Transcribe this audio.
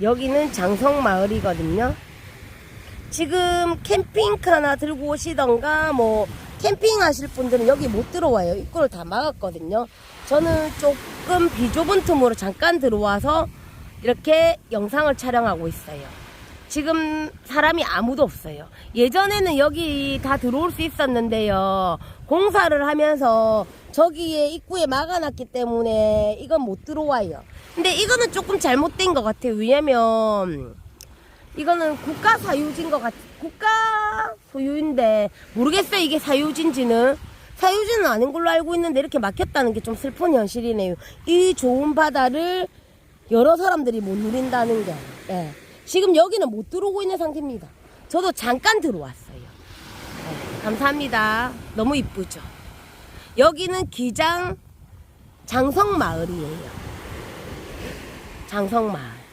여기는 장성마을이거든요. 지금 캠핑카나 들고 오시던가 뭐 캠핑 하실 분들은 여기 못 들어와요. 입구를 다 막았거든요. 저는 조금 비좁은 틈으로 잠깐 들어와서 이렇게 영상을 촬영하고 있어요. 지금 사람이 아무도 없어요. 예전에는 여기 다 들어올 수 있었는데요. 공사를 하면서 저기에 입구에 막아놨기 때문에 이건 못 들어와요. 근데 이거는 조금 잘못된 것 같아요. 왜냐면 이거는 국가 사유지인 것 같, 국가 소유인데 모르겠어요. 이게 사유지인지는. 사유지는 아닌 걸로 알고 있는데 이렇게 막혔다는 게 좀 슬픈 현실이네요. 이 좋은 바다를 여러 사람들이 못 누린다는 게. 예. 지금 여기는 못 들어오고 있는 상태입니다. 저도 잠깐 들어왔어요. 네, 감사합니다. 너무 이쁘죠? 여기는 기장 장성마을이에요. 장성마을.